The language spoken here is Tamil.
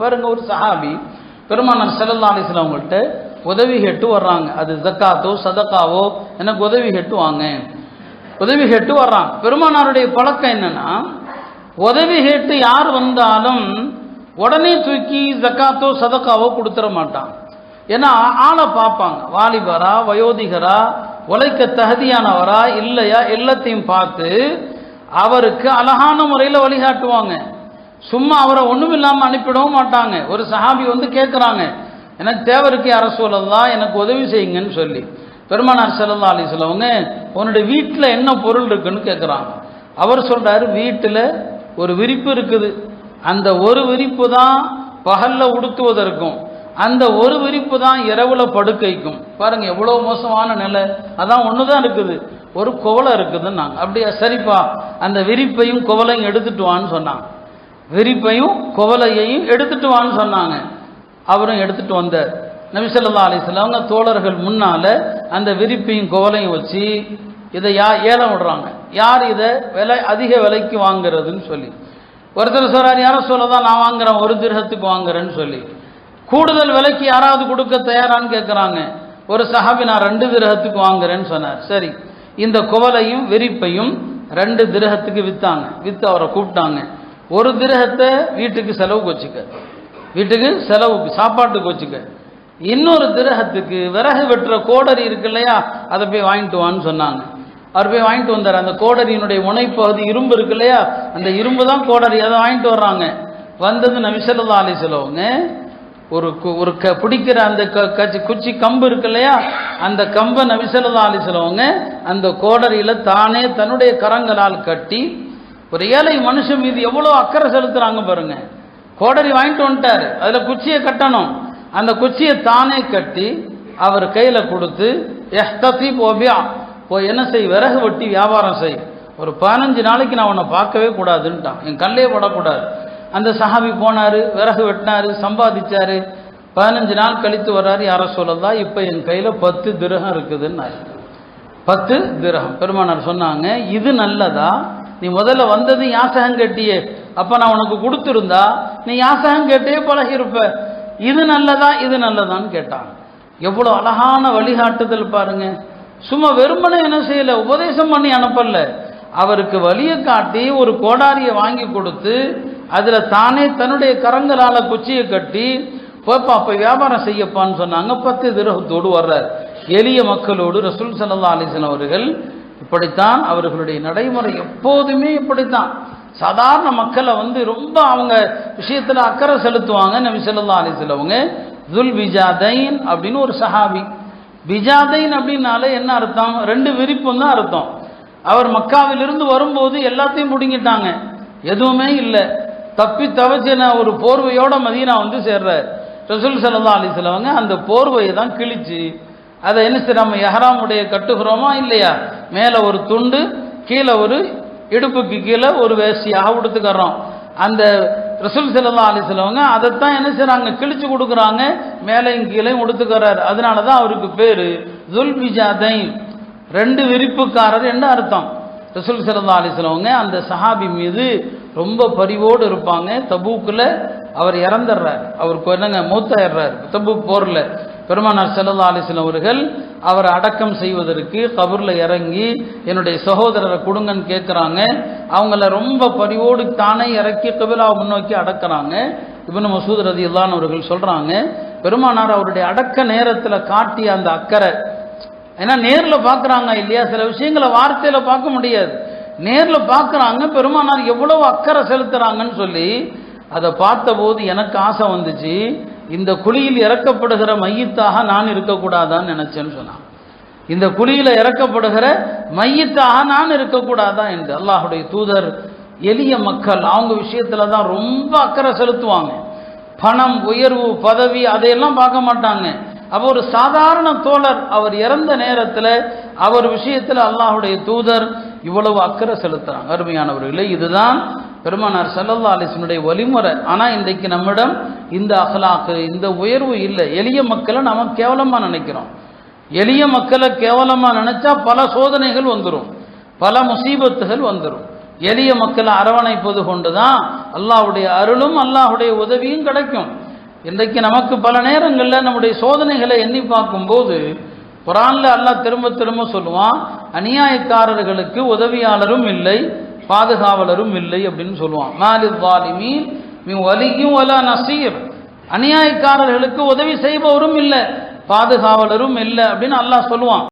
பாருங்க ஒரு சஹாபி பெருமானார் செல்லல்லா அலிஸ்லாம் அவங்கள்ட்ட உதவி கேட்டு வர்றாங்க. அது ஜக்காத்தோ சதக்காவோ எனக்கு உதவி கேட்டு வாங்க. உதவி கேட்டு வர்றாங்க பெருமானாருடைய பழக்கம் என்னன்னா உதவி கேட்டு யார் வந்தாலும் உடனே தூக்கி ஜக்காத்தோ சதக்காவோ கொடுத்துட மாட்டான். ஏன்னா ஆளை பார்ப்பாங்க. வாலிபரா வயோதிகரா உழைக்க தகுதியானவரா இல்லையா எல்லாத்தையும் பார்த்து அவருக்கு அழகான முறையில் வழிகாட்டுவாங்க. சும்மா அவரை ஒன்றும் இல்லாமல் அனுப்பிடவும் மாட்டாங்க. ஒரு சஹாபி வந்து கேட்குறாங்க எனக்கு தேவருக்கு யார எனக்கு உதவி செய்யுங்கன்னு சொல்லி. பெருமானார் ஸல்லல்லாஹு அலி சொல்லவங்க உன்னுடைய வீட்டில் என்ன பொருள் இருக்குன்னு கேட்குறாங்க அவர் சொல்கிறாரு வீட்டில் ஒரு விரிப்பு இருக்குது. அந்த ஒரு விரிப்பு தான் பகலில் உடுத்துவதற்கும் அந்த ஒரு விரிப்பு தான் இரவில் படுக்கைக்கும். பாருங்க எவ்வளோ மோசமான நிலை. அதான் ஒன்று தான் இருக்குது. ஒரு குவலை இருக்குதுன்னாங்க. அப்படியா சரிப்பா. அந்த விரிப்பையும் குவலையும் எடுத்துட்டு வான்னு சொன்னாங்க. விரிப்பையும் குவலையையும் எடுத்துட்டு வான்னு சொன்னாங்க. அவரும் எடுத்துட்டு வந்தார். நபிசல்லா அலிஸ்லாம் அவங்க தோழர்கள் முன்னால அந்த விரிப்பையும் குவலையும் வச்சு இதை யா ஏலம் விடுறாங்க. யார் இதை? விலை அதிக விலைக்கு வாங்குறதுன்னு சொல்லி. ஒருத்தர் சொல்றாரு யாரும் சொல்லதான் நான் வாங்குறேன் ஒரு திருகத்துக்கு வாங்குறேன்னு சொல்லி. கூடுதல் விலைக்கு யாராவது கொடுக்க தயாரான்னு கேட்குறாங்க ஒரு சஹாபி நான் ரெண்டு திரகத்துக்கு வாங்குறேன்னு சொன்னார். சரி. இந்த குவலையும் விரிப்பையும் ரெண்டு திருகத்துக்கு விற்றாங்க விற்று அவரை கூப்பிட்டாங்க. ஒரு திரகத்தை வீட்டுக்கு செலவுக்கு வச்சுக்க. வீட்டுக்கு செலவுக்கு சாப்பாட்டுக்கு வச்சுக்க. இன்னொரு திரகத்துக்கு விறகு வெட்டுற கோடரி இருக்கு இல்லையா? அதை போய் வாங்கிட்டு வான்னு சொன்னாங்க. அவர் போய் வாங்கிட்டு வந்தார். அந்த கோடரியினுடைய முனைப்பகுதி இரும்பு இருக்கு இல்லையா? அந்த இரும்பு தான் கோடரி. அதை வாங்கிட்டு வர்றாங்க. வந்தது நபிசல்லா அலி செலவங்க ஒரு கு- ஒரு க பிடிக்கிற அந்த க- கச்சி குச்சி கம்பு இருக்கு இல்லையா? அந்த கம்பை நபிசல்லா அலி செலவங்க அந்த கோடரியில தானே தன்னுடைய கரங்களால் கட்டி ஒரு ஏழை மனுஷன் மீது எவ்வளோ அக்கறை செலுத்துகிறாங்க பாருங்க. கோடரி வாங்கிட்டு வந்துட்டாரு. அதில் குச்சியை கட்டணும். அந்த குச்சியை தானே கட்டி அவர் கையில் கொடுத்து எஹ்தத்தி போபியா போய் என்ன செய்? விறகு வெட்டி வியாபாரம் செய். ஒரு பதினஞ்சு நாளைக்கு நான் உன்னை பார்க்கவே கூடாதுன்ட்டான். என் கல்லே போடக்கூடாது. அந்த சஹாபி போனாரு விறகு வெட்டினாரு சம்பாதிச்சார். பதினஞ்சு நாள் கழித்து வர்றாரு யார சொல்லதா இப்போ என் கையில் பத்து திரகம் இருக்குதுன்னு பத்து திரகம். பெருமானார் சொன்னாங்க இது நல்லதா? நீ முதல்ல வந்தது யாசகம் கேட்டியே. அப்போ நான் உனக்கு கொடுத்துருந்தா நீ யாசகம் கேட்டே பழகியிருப்ப. இது நல்லதா இது நல்லதான்னு கேட்டான் எவ்வளோ அழகான வழிகாட்டுதல் பாருங்க. சும்மா வெறுமனை என்ன செய்யலை உபதேசம் பண்ணி அனுப்பல. அவருக்கு வழியை காட்டி ஒரு கோடாரியை வாங்கி கொடுத்து அதில் தானே தன்னுடைய கரங்களால் குச்சியை கட்டி போப்பா அப்போ வியாபாரம் செய்யப்பான்னு சொன்னாங்க. பத்து திரகத்தோடு வர்றார். எளிய மக்களோடு ரசூல் சல்லா அலிசன் அவர்கள் இப்படித்தான் அவர்களுடைய நடைமுறை எப்போதுமே இப்படித்தான். சாதாரண மக்களை வந்து ரொம்ப அவங்க விஷயத்தில் அக்கறை செலுத்துவாங்க நபி சொல்லா அலி சொல்லவங்க துல் பிஜாதைன் அப்படின்னு ஒரு சஹாபி. பிஜாதைன் அப்படின்னாலே என்ன அர்த்தம்? ரெண்டு விரிப்பும் தான் அர்த்தம். அவர் மக்காவிலிருந்து வரும்போது எல்லாத்தையும் பிடுங்கிட்டாங்க. எதுவுமே இல்லை. தப்பி தவச்சின ஒரு போர்வையோட மதியனா வந்து சேர்றார். ரசூல் சல்லா அலிஸ்லவங்க அந்த போர்வையை தான் கிழிச்சு அதை என்ன செய்ய நம்ம எஹராமுடைய கட்டுகிறோமா இல்லையா? மேலே ஒரு துண்டு கீழே ஒரு இடுப்புக்கு கீழே ஒரு வேஷ்டியாக உடுத்துக்கிறோம் அந்த ரசூல் அலி செல்வங்க அதைத்தான் என்ன செய்கிறாங்க கிழிச்சு கொடுக்குறாங்க மேலையும் கீழையும் உடுத்துக்கிறார். அதனால தான் அவருக்கு பேர் துல்பிஜாதை ரெண்டு விரிப்புக்காரர் என்ன அர்த்தம்? ரசூல் சிறந்த அலிஸ்லவங்க அந்த சஹாபி மீது ரொம்ப பரிவோடு இருப்பாங்க. தபூக்கில் அவர் இறந்துடுறார் அவருக்கு என்னங்க? மூத்தாயிடுறார் தபூக் போரில். பெருமானார் சல்லா அலிஸ்லம் அவர்கள் அவரை அடக்கம் செய்வதற்கு கபூரில் இறங்கி என்னுடைய சகோதரரை கொடுங்கன்னு கேட்குறாங்க அவங்கள ரொம்ப பரிவோடு தானே இறக்கி கபிலாவை முன்னோக்கி அடக்குறாங்க. இவனு மசூத் ரதி அவர்கள் சொல்கிறாங்க பெருமானார் அவருடைய அடக்க நேரத்தில் காட்டிய அந்த அக்கறை. ஏன்னா நேரில் பார்க்குறாங்க இல்லையா? சில விஷயங்களை வார்த்தையில் பார்க்க முடியாது. நேரில் பார்க்குறாங்க பெருமானார் எவ்வளவு அக்கறை செலுத்துறாங்கன்னு சொல்லி அதை பார்த்தபோது எனக்கு ஆசை வந்துச்சு இந்த குழியில் இறக்கப்படுகிற மையத்தாக நான் இருக்கக்கூடாதான்னு நினைச்சேன்னு சொன்னான். இந்த குழியில் இறக்கப்படுகிற மையத்தாக நான் இருக்கக்கூடாதா என்று அல்லாஹுடைய தூதர் எளிய மக்கள் அவங்க விஷயத்தில் தான் ரொம்ப அக்கறை செலுத்துவாங்க. பணம் உயர்வு பதவி அதையெல்லாம் பார்க்க மாட்டாங்க. அப்போ ஒரு சாதாரண தோழர் அவர் இறந்த நேரத்தில் அவர் விஷயத்தில் அல்லாஹுடைய தூதர் இவ்வளவு அக்கறை செலுத்துகிறாங்க அருமையானவர்களே இதுதான் பெருமானார் சல்லல்லா அலிஸ்னுடைய வழிமுறை. ஆனால் இன்றைக்கு நம்மிடம் இந்த அகலாக்கு இந்த உயர்வு இல்லை. எளிய மக்களை நாம் கேவலமாக நினைக்கிறோம். எளிய மக்களை கேவலமாக நினச்சா பல சோதனைகள் வந்துடும் பல முசீபத்துகள் வந்துடும் எளிய மக்களை அரவணைப்பது கொண்டு தான் அல்லாஹுடைய அருளும் அல்லாஹ்வுடைய உதவியும் கிடைக்கும். இன்றைக்கு நமக்கு பல நேரங்களில் நம்முடைய சோதனைகளை எண்ணி பார்க்கும்போது குரானில் அல்லாஹ் திரும்ப திரும்ப சொல்லுவான் அநியாயக்காரர்களுக்கு உதவியாளரும் இல்லை பாதுகாவலரும் இல்லை அப்படின்னு சொல்லுவான். மாலி வாலிமீன் வலியும் வலா நசீர். அநியாயக்காரர்களுக்கு உதவி செய்பவரும் இல்லை. பாதுகாவலரும் இல்லை அப்படின்னு அல்லாஹ் சொல்லுவான்.